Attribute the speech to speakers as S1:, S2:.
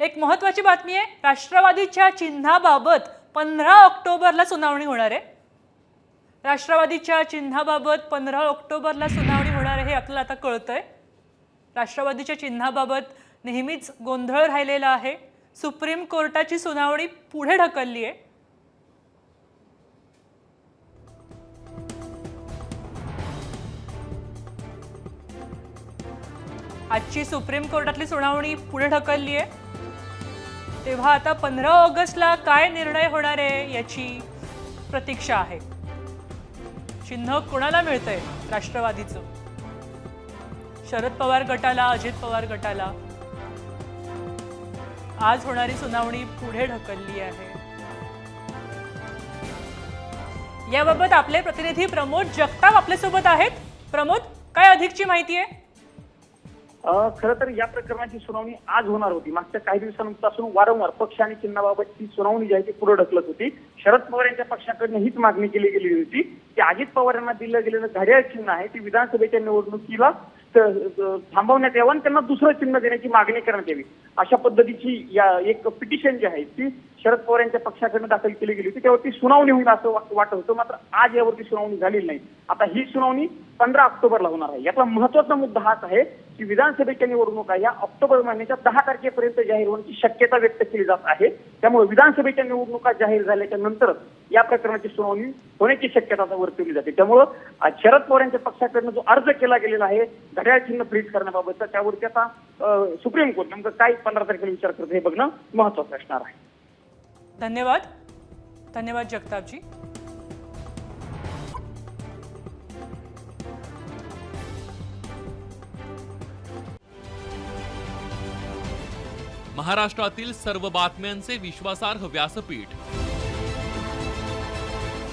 S1: एक महत्वाची बातमी आहे राष्ट्रवादीच्या चिन्हाबाबत पंधरा ऑक्टोबरला सुनावणी होणार आहे. राष्ट्रवादीच्या चिन्हाबाबत पंधरा ऑक्टोबरला सुनावणी होणार आहे हे आपल्याला आता कळतंय. राष्ट्रवादीच्या चिन्हाबाबत नेहमीच गोंधळ राहिलेला आहे. सुप्रीम कोर्टाची सुनावणी पुढे ढकलली आहे. आजची सुप्रीम कोर्टातली सुनावणी पुढे ढकलली आहे. तेव्हा आता पंधरा ऑगस्टला काय निर्णय होणार आहे याची प्रतीक्षा आहे. चिन्ह कोणाला मिळतंय राष्ट्रवादीचं? शरद पवार गटाला अजित पवार गटाला? आज होणारी सुनावणी पुढे ढकलली आहे. याबाबत आपले प्रतिनिधी प्रमोद जगताप आपल्यासोबत आहेत. प्रमोद काय अधिकची माहिती आहे?
S2: खरं तर या प्रकरणाची सुनावणी आज होणार होती. मागच्या काही दिवसांपासून वारंवार पक्ष आणि चिन्हाबाबतची सुनावणी जी आहे ती पुढे ढकलत होती. शरद पवार यांच्या पक्षाकडनं हीच मागणी केली गेलेली होती की अजित पवार यांना दिलं गेलेलं घड्याळ चिन्ह आहे ते विधानसभेच्या निवडणुकीला थांबवण्यात यावं आणि त्यांना दुसरं चिन्ह देण्याची मागणी करण्यात यावी. अशा पद्धतीची या एक पिटिशन जी आहे ती शरद पवार यांच्या पक्षाकडनं दाखल केली गेली होती. त्यावरती सुनावणी होईल असं वाटत होतं. मात्र आज यावरती सुनावणी झालेली नाही. आता ही सुनावणी पंधरा ऑक्टोबरला होणार आहे. यातला महत्त्वाचा मुद्दा हाच आहे की विधानसभेच्या निवडणुका या ऑक्टोबर महिन्याच्या दहा तारखेपर्यंत जाहीर होण्याची शक्यता व्यक्त केली जात आहे. त्यामुळे विधानसभेच्या निवडणुका जाहीर झाल्याच्या नंतरच या प्रकरणाची सुनावणी होण्याची शक्यता आता वर्तवली जाते. त्यामुळं आज शरद पवार यांच्या पक्षाकडनं जो अर्ज केला गेलेला आहे घड्याळ चिन्ह फ्रीज करण्याबाबतचा त्यावरती आता सुप्रीम कोर्ट नेमकं काय पंधरा तारखेला विचार करतं हे बघणं महत्वाचं असणार आहे.
S1: धन्यवाद. धन्यवाद जगतापजी.
S3: महाराष्ट्रातील सर्व बातम्यांचे विश्वासार्ह व्यासपीठ.